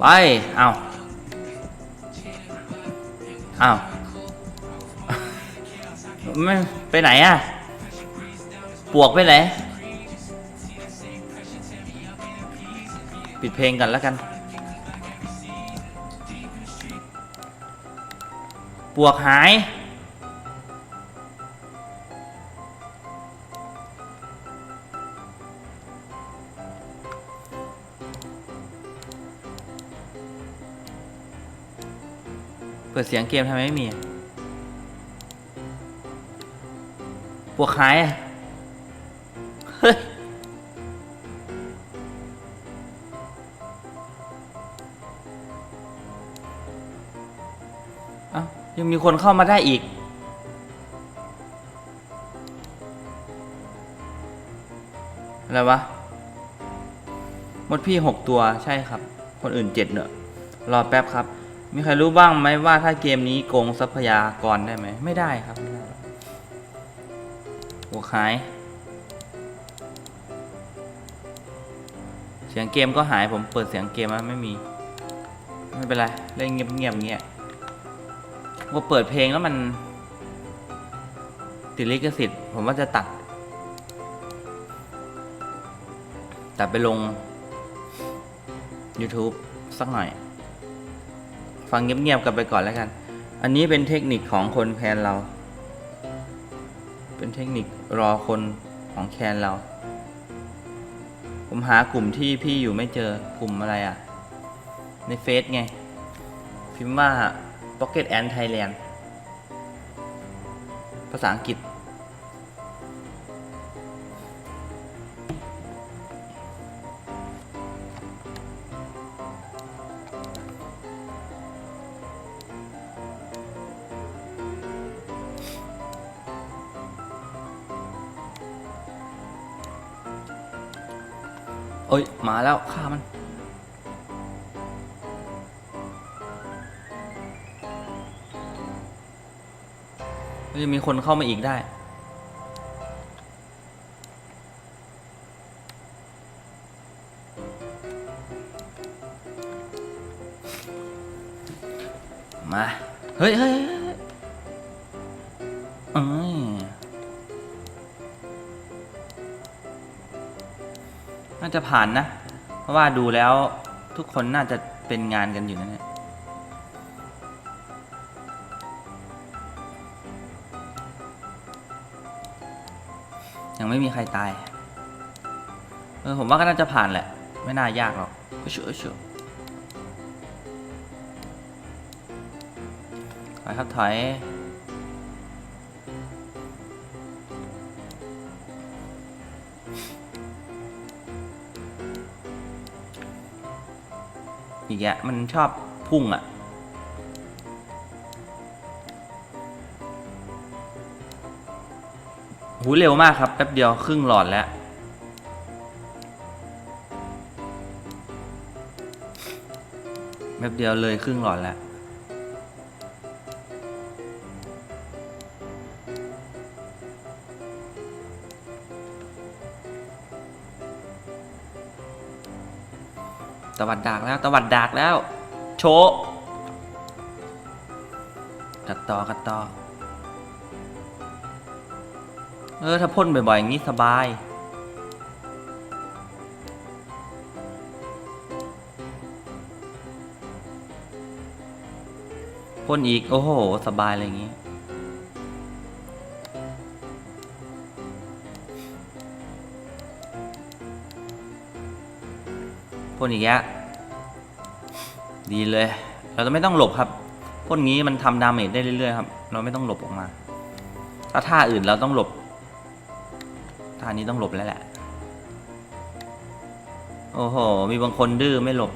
ไปเอาเอาไม่ไปไหนอะปวกไปไหน ปิดเพลงกันแล้วกัน ปวกหาย เปิดเสียงเกมทำไมไม่มีปวกหายอะเฮ้ยเอ้ายังมีคนเข้ามาได้อีกอะไรวะมดพี่หกตัวใช่ครับ คนอื่นเจ็ดเนอะรอแป๊บครับ มีใครรู้บ้างไหมว่าถ้าเกมนี้โกงทรัพยากรได้ไหม ไม่ได้ครับไม่ได้หัวขาย เสียงเกมก็หายผมเปิดเสียงเกมแล้วไม่มี ไม่เป็นไร เล่นเงียบๆเงี้ยว่าเปิดเพลงแล้วมัน ติดลิขสิทธิ์ ผมว่าจะตัด ตัดไปลง YouTube สักหน่อย ฟังเงียบๆกันไปก่อนแล้วกัน อันนี้เป็นเทคนิคของคนแคนเรา เป็นเทคนิครอคนของแคนเรา ผมหากลุ่มที่พี่อยู่ไม่เจอกลุ่มอะไรอะ ในเฟซไง พิมพ์ว่า Pocket Ant Thailand ภาษาอังกฤษ เอ้ยมาแล้วฆ่ามันยังมีคนเข้ามาอีกได้มา เฮ้ยเฮ้ยเฮ้ยเฮ้ยเอ้ย น่าจะผ่านนะ เพราะว่าดูแล้วทุกคนน่าจะเป็นงานกันอยู่นะเนี่ยยังไม่มีใครตาย เออผมว่าก็น่าจะผ่านแหละ ไม่น่ายากหรอกเชื่อเชื่อถอยครับถอย อีกแยมันชอบพุ่งอะหูเร็วมากครับแป๊บเดียวครึ่งหลอดแล้ว แป๊บเดียวเลยครึ่งหลอดแล้ว ตะวัดดากแล้วตะวัดดากแล้ว โชะกัดต่อกัดต่อเออถ้าพ่นบ่อยๆอย่างนี้สบาย พ่นอีก โอ้โห สบายเลยอย่างนี้ พ่นอีกแยะดีเลย เราจะไม่ต้องหลบครับพ่นงี้มันทำดาเมจได้เรื่อยๆครับ เราไม่ต้องหลบออกมา ถ้าท่าอื่นเราต้องหลบท่านี้ต้องหลบแล้วแหละ โอ้โห มีบางคนดื้อไม่หลบ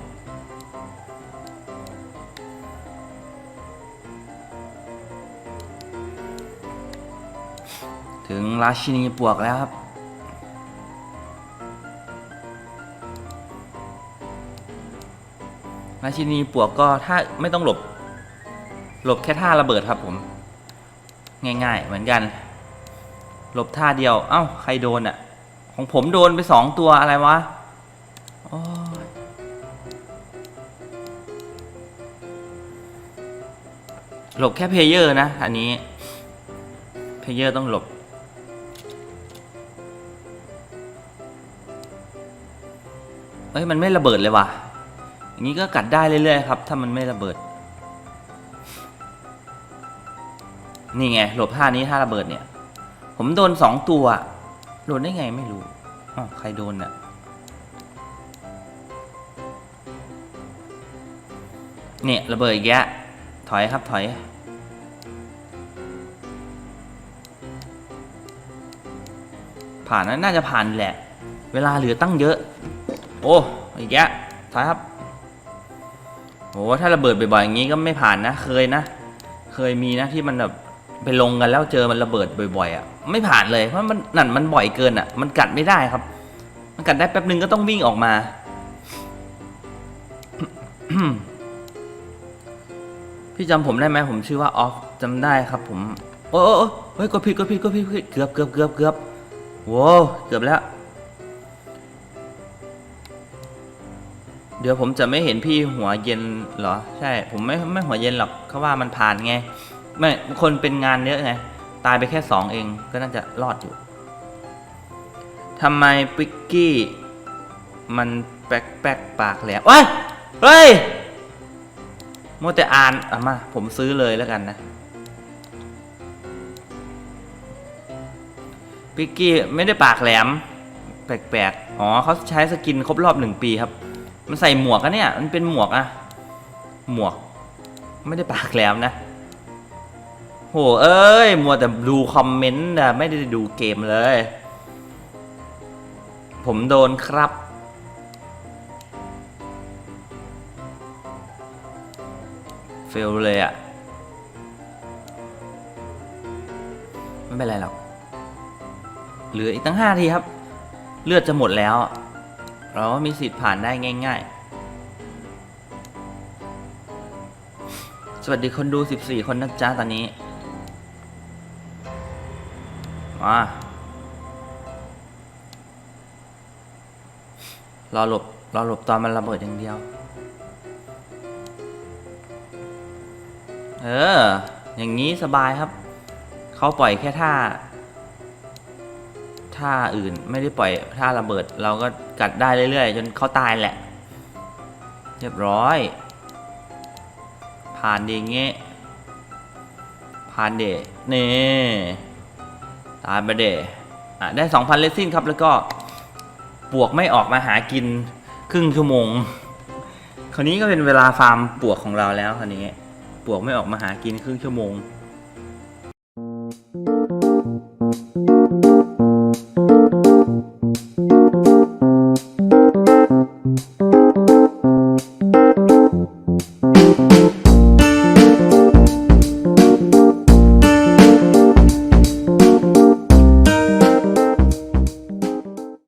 ถึงราชินีปวกแล้วครับ ราชินีปวกก็ถ้าไม่ต้องหลบ หลบแค่ท่าระเบิดครับผม ง่ายๆ เหมือนกัน หลบท่าเดียว เอ้า ใครโดนอะ่ะ ของผมโดนไปสองตัวอะไรวะหลบแค่เพลเยอร์นะ อันนี้ เพลเยอร์ต้องหลบ เอ้ย มันไม่ระเบิดเลยว่ะ อย่างนี้ก็กัดได้เรื่อยๆครับ ถ้ามันไม่ระเบิด นี่ไงหลบท่านี้ท่าระเบิดเนี่ย ผมโดนสองตัว โดนได้ไงไม่รู้อ๋อใครโดนเนี่ยเนี่ยระเบิดอีกแยะ ถอยครับถอยผ่านนะน่าจะผ่านแหละ เวลาเหลือตั้งเยอะ โอ้อีกแยะถอยครับ ถ้าระเบิดบ่อยๆอย่างนี้ก็ไม่ผ่านนะ เคยนะ เคยมีนะที่มันแบบไปลงกันแล้วเจอมันระเบิดบ่อยๆอะไม่ผ่านเลยเพราะมันนั่นมันบ่อยเกินอะ มันกัดไม่ได้ครับ มันกัดได้แป๊บนึงก็ต้องวิ่งออกมาพี่จำผมได้ไหมผมชื่อว่าออฟจำได้ครับ ผม โอ้โอ้เฮ้ยกดผิดกดผิดกดผิดเกือบเกือบเกือบเกือบโว้วเกือบแล้ว เดี๋ยวผมจะไม่เห็นพี่หัวเย็นเหรอ ใช่ ผมไม่ไม่หัวเย็นหรอกเขาว่ามันผ่านไง ไม่คนเป็นงานเยอะไง ตายไปแค่สองเองก็น่าจะรอดอยู่ทำไมปิกกี้ มันแป๊กแป๊กปากแหลมเอ้ยเฮ้ยโมวแต่อ่านอะมา ผมซื้อเลยแล้วกันนะปิกกี้ไม่ได้ปากแหลม แปลกๆ อ๋อเขาใช้สกินครบรอบหนึ่งปีครับ มันใส่หมวกอะเนี่ย มันเป็นหมวกอะหมวก ไม่ได้ปากแหลมนะ โห เอ้ย มัวแต่ดูคอมเมนต์อะไม่ได้ดูเกมเลย ผมโดนครับ เฟลเลยอะไม่เป็นไรหรอก เหลืออีกตั้งห้าทีครับ เลือดจะหมดแล้ว เราก็มีสิทธิ์ผ่านได้ง่าย ๆ สวัสดีคนดู 14 คนนะจ๊ะตอนนี้ มารอหลบรอหลบตอนมันระเบิดอย่างเดียว เออ อย่างนี้สบายครับ เขาปล่อยแค่ท่า ท่าอื่น ไม่ได้ปล่อยท่าระเบิด เราก็กัดได้เรื่อยๆ จนเขาตายแหละ เรียบร้อย ผ่านดีเงี้ยผ่านเดนี่ตายไปเดอะได้ 2,000 เลสซินครับ แล้วก็ปวกไม่ออกมาหากินครึ่งชั่วโมง คราวนี้ก็เป็นเวลาฟาร์มปวกของเราแล้วคราวนี้ ปวกไม่ออกมาหากินครึ่งชั่วโมง